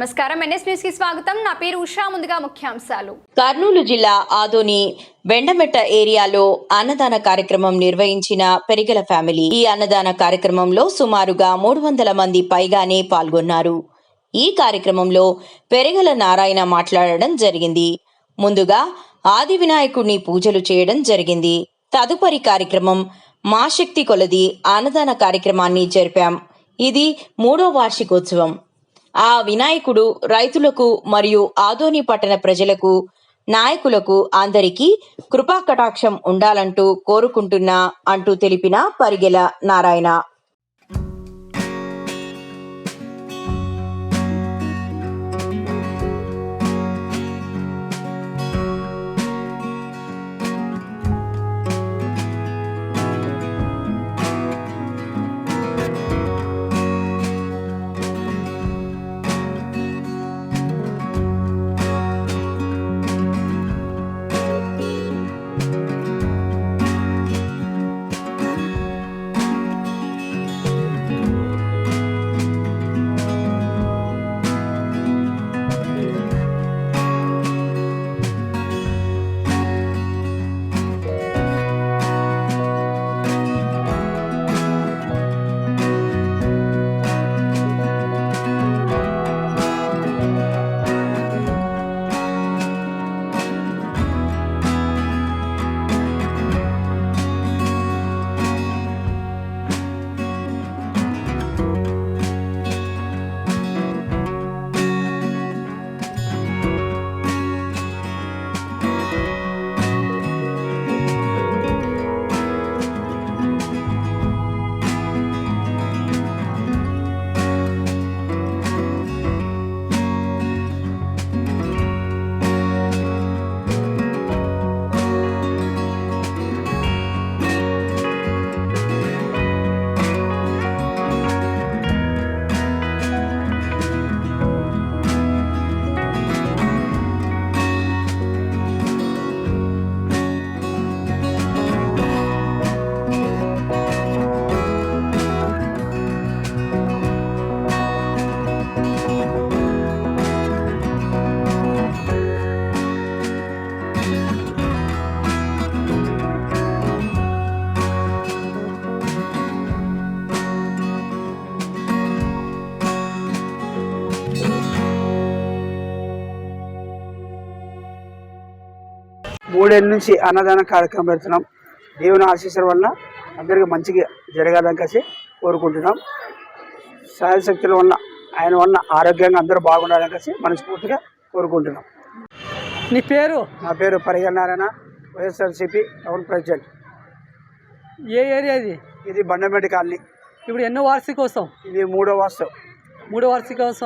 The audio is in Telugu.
నమస్కారం. ఎన్ఎస్ న్యూస్కి స్వాగతం. నా పేరు ఉషా. ముందుగా ముఖ్యాంశాలు. కర్నూలు జిల్లా ఆదోని బెండమెట్ట ఏరియాలో అన్నదాన కార్యక్రమం నిర్వహించిన పెరిగల ఫ్యామిలీ ఈ అన్నదాన కార్యక్రమంలో సుమారుగా మూడు వందల మంది పైగానే పాల్గొన్నారు. ఈ కార్యక్రమంలో పెరిగల నారాయణ మాట్లాడడం జరిగింది. ముందుగా ఆది వినాయకుడిని పూజలు చేయడం జరిగింది. తదుపరి కార్యక్రమం మా శక్తి కొలది అన్నదాన కార్యక్రమాన్ని జరిపాం. ఇది మూడో వార్షికోత్సవం. ఆ వినాయకుడు రైతులకు మరియు ఆదోని పట్టణ ప్రజలకు నాయకులకు అందరికీ కృపా కటాక్షం ఉండాలంటూ కోరుకుంటున్నా అంటూ తెలిపిన పరిగెల నారాయణ. మూడేళ్ళ నుంచి అన్నదాన కార్యక్రమం పెడుతున్నాం. దేవుని ఆశీస్సుల వలన అందరికీ మంచిగా జరగాలని కలిసి కోరుకుంటున్నాం. శక్తుల వలన ఆయన వలన ఆరోగ్యంగా అందరూ బాగుండాలని కలిసి మనస్ఫూర్తిగా కోరుకుంటున్నాం. నీ పేరు? నా పేరు పరిగణ నారాయణ వైఎస్ఆర్సీపీ టౌన్ ప్రెసిడెంట్. ఏ ఏరియా ఇది? ఇది బండమేటి కాలనీ. ఇప్పుడు ఎన్నో వార్షికోత్సవం? ఇది మూడో వాస్తవం మూడో వార్షికోత్సవం.